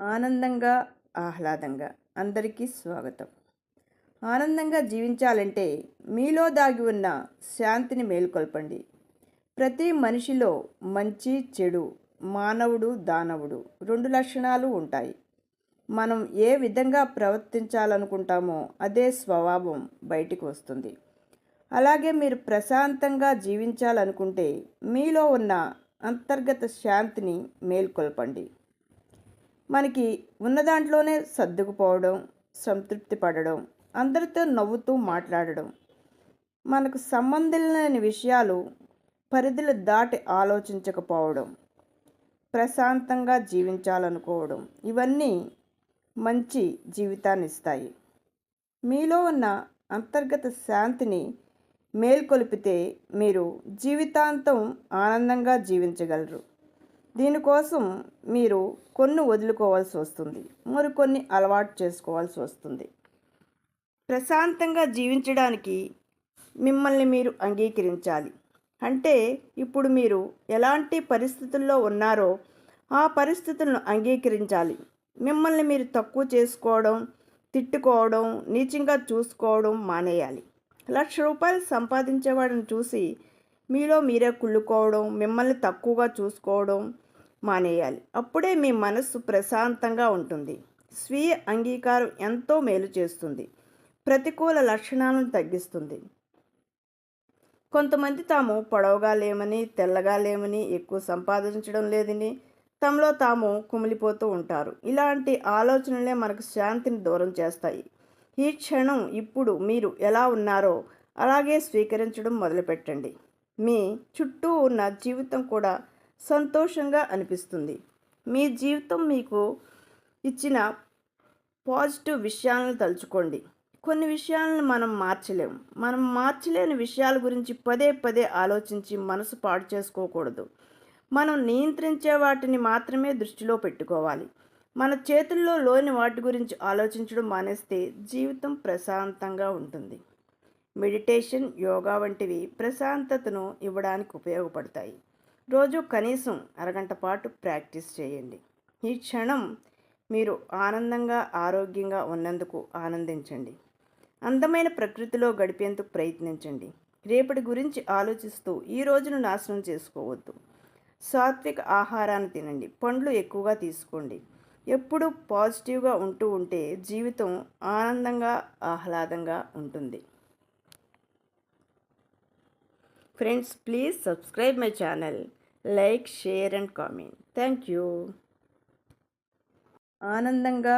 ఆనందంగా ఆహ్లాదంగా. అందరికీ స్వాగతం. ఆనందంగా జీవించాలంటే మీలో దాగి ఉన్న శాంతిని మేల్కొల్పండి. ప్రతి మనిషిలో మంచి చెడు మానవుడు దానవుడు రెండు లక్షణాలు ఉంటాయి. మనం ఏ విధంగా ప్రవర్తించాలనుకుంటామో అదే స్వభావం బయటికి వస్తుంది. అలాగే మీరు ప్రశాంతంగా జీవించాలనుకుంటే మీలో ఉన్న అంతర్గత శాంతిని మేల్కొల్పండి. మనకి ఉన్న దాంట్లోనే సర్దుకుపోవడం సంతృప్తి పడడం అందరితో నవ్వుతూ మాట్లాడడం మనకు సంబంధం లేని విషయాలు పరిధులు దాటి ఆలోచించకపోవడం ప్రశాంతంగా జీవించాలనుకోవడం ఇవన్నీ మంచి జీవితాన్ని ఇస్తాయి. మీలో ఉన్న అంతర్గత శాంతిని మేల్కొలిపితే మీరు జీవితాంతం ఆనందంగా జీవించగలరు. దీనికోసం మీరు కొన్ని వదులుకోవాల్సి వస్తుంది. మరికొన్ని అలవాటు చేసుకోవాల్సి వస్తుంది. ప్రశాంతంగా జీవించడానికి మిమ్మల్ని మీరు అంగీకరించాలి. అంటే ఇప్పుడు మీరు ఎలాంటి పరిస్థితుల్లో ఉన్నారో ఆ పరిస్థితులను అంగీకరించాలి. మిమ్మల్ని మీరు తక్కువ చేసుకోవడం తిట్టుకోవడం నీచంగా చూసుకోవడం మానేయాలి. లక్ష రూపాయలు సంపాదించేవాడిని చూసి మీలో మీరే కుళ్ళుకోవడం మిమ్మల్ని తక్కువగా చూసుకోవడం మానేయాలి. అప్పుడే మీ మనస్సు ప్రశాంతంగా ఉంటుంది. స్వీయ అంగీకారం ఎంతో మేలు చేస్తుంది. ప్రతికూల లక్షణాలను తగ్గిస్తుంది. కొంతమంది తాము పొడవుగా లేమని తెల్లగా లేమని ఎక్కువ సంపాదించడం లేదని తమలో తాము కుమిలిపోతూ ఉంటారు. ఇలాంటి ఆలోచనలే మనకు శాంతిని దూరం చేస్తాయి. ఈ క్షణం ఇప్పుడు మీరు ఎలా ఉన్నారో అలాగే స్వీకరించడం మొదలుపెట్టండి. మీ చుట్టూ ఉన్న జీవితం కూడా సంతోషంగా అనిపిస్తుంది. మీ జీవితం మీకు ఇచ్చిన పాజిటివ్ విషయాలను తలుచుకోండి. కొన్ని విషయాలను మనం మార్చలేము మనం మార్చలేని విషయాల గురించి పదే పదే ఆలోచించి మనసు పాడు చేసుకోకూడదు. మనం నియంత్రించే వాటిని మాత్రమే దృష్టిలో పెట్టుకోవాలి. మన చేతుల్లో లోని వాటి గురించి ఆలోచించడం మానేస్తే జీవితం ప్రశాంతంగా ఉంటుంది. మెడిటేషన్ యోగా వంటివి ప్రశాంతతను ఇవ్వడానికి ఉపయోగపడతాయి. రోజు కనీసం అరగంట పాటు ప్రాక్టీస్ చేయండి. ఈ క్షణం మీరు ఆనందంగా ఆరోగ్యంగా ఉన్నందుకు ఆనందించండి. అందమైన ప్రకృతిలో గడిపేందుకు ప్రయత్నించండి. రేపటి గురించి ఆలోచిస్తూ ఈ రోజును నాశనం చేసుకోవద్దు. సాత్విక ఆహారాన్ని తినండి. పండ్లు ఎక్కువగా తీసుకోండి. ఎప్పుడూ పాజిటివ్గా ఉంటూ ఉంటే జీవితం ఆనందంగా ఆహ్లాదంగా ఉంటుంది. Friends please subscribe my channel. like share and comment thank you ఆనందంగా